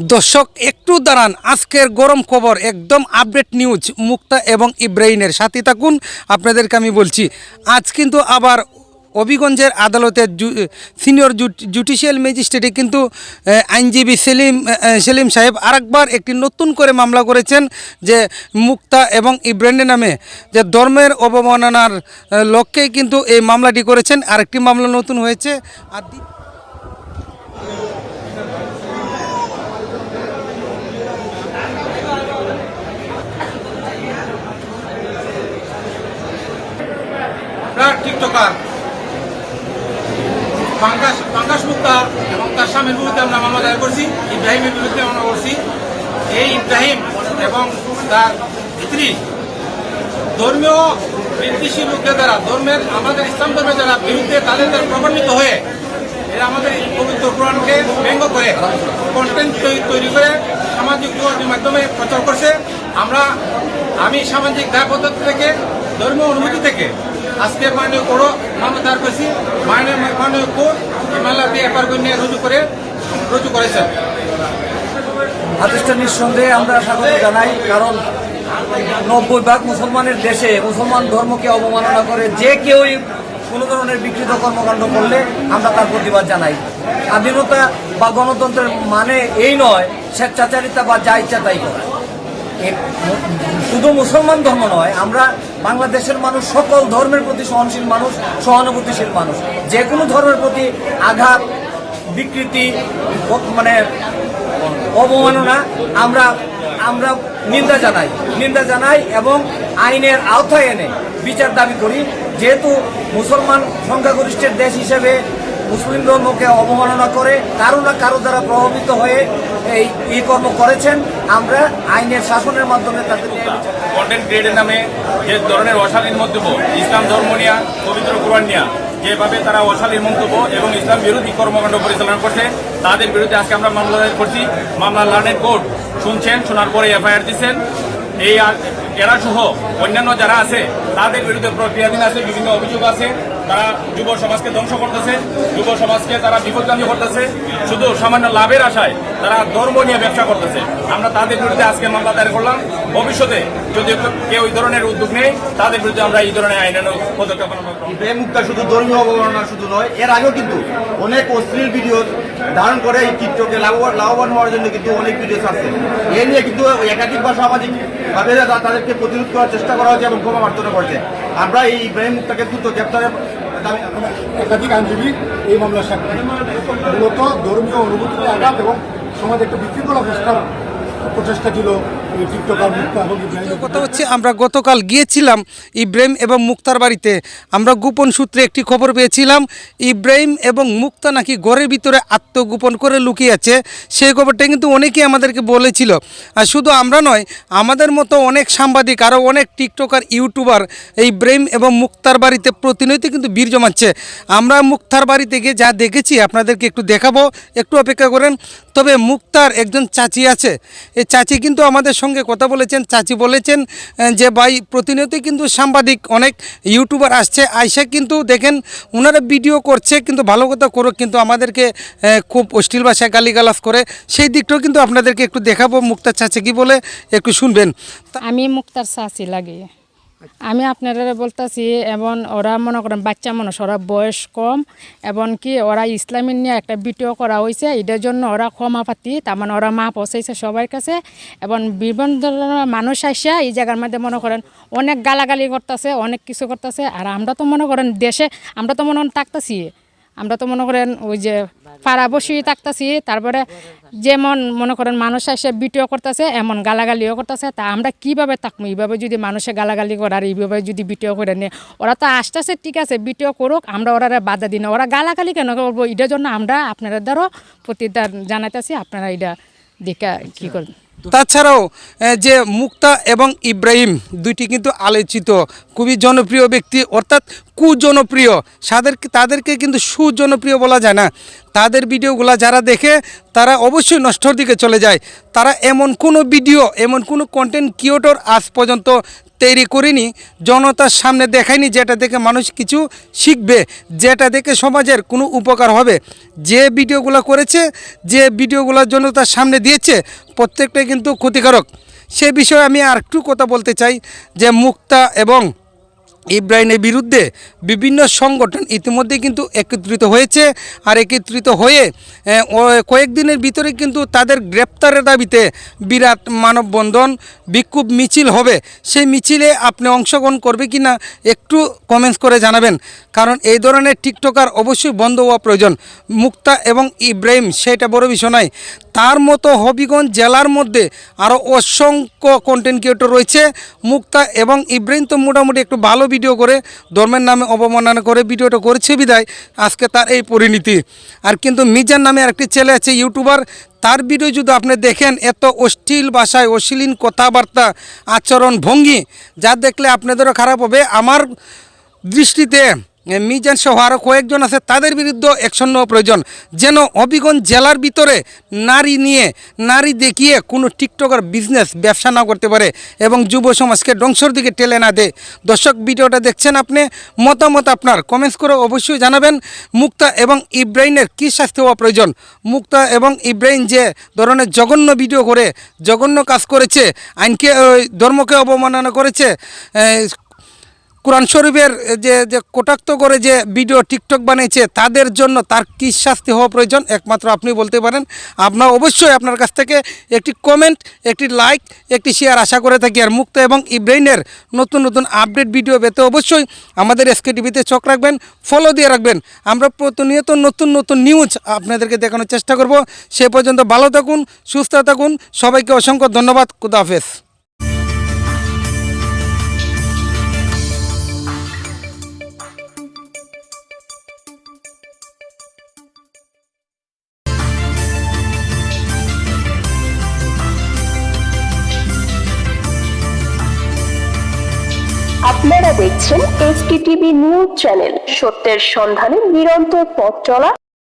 দর্শক, একটু দাঁড়ান। আজকের গরম খবর, একদম আপডেট নিউজ মুক্তা এবং ইব্রাহিমের। সাথে থাকুন, আপনাদেরকে আমি বলছি, আজ কিন্তু আবার হবিগঞ্জের আদালতের জু- সিনিয়র জুড- জুডিশিয়াল ম্যাজিস্ট্রেটে কিন্তু আইনজীবী সেলিম সেলিম সাহেব আরেকবার একটি নতুন করে মামলা করেছেন যে মুক্তা এবং ইব্রাহিমের নামে, যে ধর্মের অবমাননার লক্ষ্যেই কিন্তু এই মামলাটি করেছেন। আরেকটি মামলা নতুন হয়েছে। আর টিকটকার পাঙ্কাশ পাঙ্কাশ মুক্তা এবং তার স্বামীর বিরুদ্ধে আমরা মামলা দায়ের করছি, ইব্রাহিমের বিরুদ্ধে মামলা করছি। এই ইব্রাহিম এবং তার স্ত্রী ধর্মীয় বিদ্বেষী লোকদের দ্বারা, ধর্মের, আমাদের ইসলাম ধর্মের যারা বিরুদ্ধে তাদের দ্বারা প্রভাবিত হয়ে, এরা আমাদের পবিত্র কোরআনকে ব্যঙ্গ করে কন্টেন্ট তৈরি করে সামাজিক যোগাযোগের মাধ্যমে প্রচার করছে। আমরা, আমি সামাজিক দায়বদ্ধতা থেকে, ধর্মীয় অনুভূতি থেকে আজকে দায়ের করেছি। মাননীয় মাননীয় কোর্ট এই মামলাটি এফআর করে নিয়ে রুজু করে করেছেন আদেশটা নিঃসন্দেহে আমরা স্বাগত জানাই, কারণ নব্বই ভাগ মুসলমানের দেশে মুসলমান ধর্মকে অবমাননা করে যে কেউই কোনো ধরনের বিকৃত কর্মকাণ্ড করলে আমরা তার প্রতিবাদ জানাই। স্বাধীনতা বা গণতন্ত্রের মানে এই নয়, স্বেচ্ছাচারিতা বা যা ইচ্ছা তাই করা। শুধু মুসলমান ধর্ম নয়, আমরা বাংলাদেশের মানুষ, সকল ধর্মের প্রতি সহনশীল মানুষ, সহানুভূতিশীল মানুষ। যে কোনো ধর্মের প্রতি আঘাত, বিকৃতি মানে অবমাননা আমরা আমরা নিন্দা জানাই। নিন্দা জানাই এবং আইনের আওতায় এনে বিচার দাবি করি। যেহেতু মুসলমান সংখ্যাগরিষ্ঠের দেশ হিসেবে মুসলিম ধর্মকে অবমাননা করে কারও না কারও দ্বারা প্রভাবিত হয়ে এই এই কর্ম করেছেন, আমরা আইনের শাসনের মাধ্যমে তাদের কন্টেন্ট ক্রিয়েটের নামে যে ধরনের অশালীন মন্তব্য, ইসলাম ধর্ম নিয়ে, পবিত্র কোরআন নিয়ে, যেভাবে তারা অশালীন মন্তব্য এবং ইসলাম বিরোধী কর্মকাণ্ড পরিচালনা করছে, তাদের বিরুদ্ধে আজকে আমরা মামলা দায়ের করছি। মামলা লার্নের কোর্ট শুনছেন, শোনার পরে এফআইআর দিচ্ছেন। এই এরা সহ অন্যান্য যারা আছে, তাদের বিরুদ্ধে প্রক্রিয়াধীন আছে, বিভিন্ন অভিযোগ আছে। তারা যুব সমাজকে ধ্বংস করতেছে, যুব সমাজকে তারা বিপদগামী করতেছে। শুধু সামান্য লাভের আশায় তারা ধর্ম নিয়ে ব্যবসা করতেছে। আমরা তাদের বিরুদ্ধে আজকে মামলা দায়ের করলাম। ভবিষ্যতে যদি কেউ এই ধরনের উদ্যোগ নেয়, তাদের বিরুদ্ধে আমরা এই ধরনের আইনানুগ পদক্ষেপ মুখটা শুধু ধর্মীয় অবমাননা শুধু নয়, এর আগেও কিন্তু অনেক অশ্লীল ভিডিও ধারণ করে এই চিত্রকে লাভবান লাভবান হওয়ার জন্য কিন্তু অনেক ভিডিও আছে। এ নিয়ে কিন্তু একাধিক বা সামাজিক ভাবে তাদেরকে প্রতিরোধ করার চেষ্টা করা হয়েছে এবং ক্ষমা প্রার্থনা করছে। আমরা এই ইব্রাহিম মুক্তাকে দ্রুত গ্রেপ্তারের একাধিক আইনজীবী এই মামলার সাক্ষী। মূলত ধর্মীয় অনুভূতিতে আঘাত এবং সমাজ একটা বিশৃঙ্খলা প্রস্তার প্রচেষ্টা ছিল কথা হচ্ছে আমরা গতকাল গিয়েছিলাম ইব্রাহিম এবং মুক্তার বাড়িতে। আমরা গোপন সূত্রে একটি খবর পেয়েছিলাম ইব্রাহিম এবং মুক্তা নাকি ঘরের ভিতরে আত্মগোপন করে লুকিয়ে আছে। সেই খবরটা কিন্তু অনেকেই আমাদেরকে বলেছিল। আর শুধু আমরা নয় আমাদের মতো অনেক সাংবাদিক আরও অনেক টিকটকার ইউটিউবার এই ইব্রাহিম এবং মুক্তার বাড়িতে প্রতিনিয়ত কিন্তু বীর জমাচ্ছে। আমরা মুক্তার বাড়িতে গিয়ে যা দেখেছি আপনাদেরকে একটু দেখাবো একটু অপেক্ষা করেন। তবে মুক্তার একজন চাচি আছে চাচি কিন্তু আমাদের সঙ্গে কথা বলেছেন, চাচি বলেছেন যে ভাই প্রতিনিয়তই কিন্তু সাংবাদিক, অনেক ইউটিউবার আসছে, আইসা কিন্তু দেখেন ওনারা ভিডিও করছে, কিন্তু ভালো কথা করুক, কিন্তু আমাদেরকে খুব অশ্লীল ভাষায় গালিগালাজ করে, সেই দিকটাও কিন্তু আপনাদেরকে একটু দেখাবো, মুক্তার চাচি কি বলে, একটু শুনবেন। আমি মুক্তার চাচি লাগে। আমি আপনারা বলতেছি এবং ওরা মনে করেন বাচ্চা মানুষ, ওরা বয়স কম, এবং কি ওরা ইসলামী নিয়ে একটা ভিডিও করা হয়েছে এটার জন্য ওরা ক্ষমা পাতি তার মানে ওরা মা পচাইছে সবার কাছে, এবং বিভিন্ন ধরনের মানুষ আসিয়া এই জায়গার মধ্যে মনে করেন অনেক গালাগালি করতেছে, অনেক কিছু করতেছে, আর আমরা তো মনে করেন দেশে, আমরা তো মনে করেন থাকতেছি। আমরা তো মনে করেন ওই যে পাড়া বসি থাকতেছি, তারপরে যেমন মনে করেন মানুষ এসে বিটিও করতেছে, এমন গালাগালিও করতেছে, তা আমরা কীভাবে থাকব? এইভাবে যদি মানুষে গালাগালি করে আর এইভাবে যদি বিটিও করে নেয় ওরা তো আসতেছে, ঠিক আছে বিটিও করুক, আমরা ওরা বাধা দিই না। ওরা গালাগালি কেন করব? এটার জন্য আমরা আপনাদের দ্বারও প্রতিদান জানাইতেছি, আপনারা এটা দেখা কী করেন? তাছাড়াও যে মুক্তা এবং ইব্রাহিম দুইটি কিন্তু আলোচিত, খুবই জনপ্রিয় ব্যক্তি, অর্থাৎ কুজনপ্রিয়। তাদেরকে তাদেরকে কিন্তু সুজনপ্রিয় বলা যায় না। তাদের ভিডিওগুলা যারা দেখে, তারা অবশ্যই নষ্টর দিকে চলে যায়। তারা এমন কোনো ভিডিও, এমন কোনো কন্টেন্ট ক্রিয়েটর আজ পর্যন্ত তৈরি করিনি, জনতার সামনে দেখাইনি, যেটা দেখে মানুষ কিছু শিখবে, যেটা দেখে সমাজের কোনো উপকার হবে। যে ভিডিওগুলো করেছে, যে ভিডিওগুলো জনতার সামনে দিয়েছে, প্রত্যেকটাই কিন্তু ক্ষতিকারক। সে বিষয়ে আমি আর একটু কথা বলতে চাই, যে মুক্তা এবং ইব্রাহিমের বিরুদ্ধে বিভিন্ন সংগঠন ইতিমধ্যে কিন্তু একত্রিত হয়েছে আর একত্রিত হয়ে কয়েকদিনের ভিতরে কিন্তু তাদের গ্রেপ্তারের দাবিতে বিরাট মানববন্ধন বিক্ষোভ মিছিল হবে। সেই মিছিলে আপনি অংশগ্রহণ করবে কি না একটু কমেন্টস করে জানাবেন। কারণ এই ধরনের টিকটকার অবশ্যই বন্ধ হওয়া প্রয়োজন। মুক্তা এবং ইব্রাহিম, সেটা বড় বিষয় নয়। তার মতো হবিগঞ্জ জেলার মধ্যে আরও অসংখ্য কন্টেন্ট ক্রিয়েটর রয়েছে। মুক্তা এবং ইব্রাহিম তো মোটামুটি একটু ভালো ভিডিও করে, ধর্মের নামে অবমাননা করে ভিডিওটা করেছে বিদায়। আজকে তার এই পরিণতি। আর কিন্তু মিজান নামে আরেকটি ছেলে আছে, ইউটিউবার। তার ভিডিও যদি আপনি দেখেন, এত অশ্লীল ভাষায় অশ্লীল কথাবার্তা, আচরণ ভঙ্গি, যা দেখলে আপনাদেরও খারাপ হবে। আমার দৃষ্টিতে মিজান সহ আরও কয়েকজন আছে, তাদের বিরুদ্ধে অ্যাকশন নেওয়া প্রয়োজন। যেন হবিগঞ্জ জেলার ভিতরে নারী নিয়ে, নারী দেখিয়ে কোনো টিকটকার বিজনেস ব্যবসা না করতে পারে এবং যুব সমাজকে ধ্বংসর দিকে টেলে না দেয়। দর্শক, ভিডিওটা দেখছেন আপনি, মতামত আপনার। কমেন্টস করে অবশ্যই জানাবেন, মুক্তা এবং ইব্রাহিমের কী শাস্তি হওয়া প্রয়োজন? মুক্তা এবং ইব্রাহিম যে ধরনের জঘন্য ভিডিও করে, জঘন্য কাজ করেছে, আইনকে ধর্মকে অবমাননা করেছে কোরআন শরীফের যে যে কটাক্ত করে যে ভিডিও টিকটক বানিয়েছে, তাদের জন্য তার কী শাস্তি হওয়া প্রয়োজন? একমাত্র আপনি বলতে পারেন। আপনার অবশ্যই আপনার কাছ থেকে একটি কমেন্ট একটি লাইক একটি শেয়ার আশা করে থাকি। আর মুক্ত এবং ইব্রাহিমের নতুন নতুন আপডেট ভিডিও পেতে অবশ্যই আমাদের এসকে টিভিতে চোখ রাখবেন ফলো দিয়ে রাখবেন। আমরা প্রতিনিয়ত নতুন নতুন নিউজ আপনাদেরকে দেখানোর চেষ্টা করব। সে পর্যন্ত ভালো থাকুন, সুস্থ থাকুন। সবাইকে অসংখ্য ধন্যবাদ। খুদাহাফেজ দেখছেন এইচটিটিভি নিউজ চ্যানেল সত্যের সন্ধানে নিরন্তর পথ চলা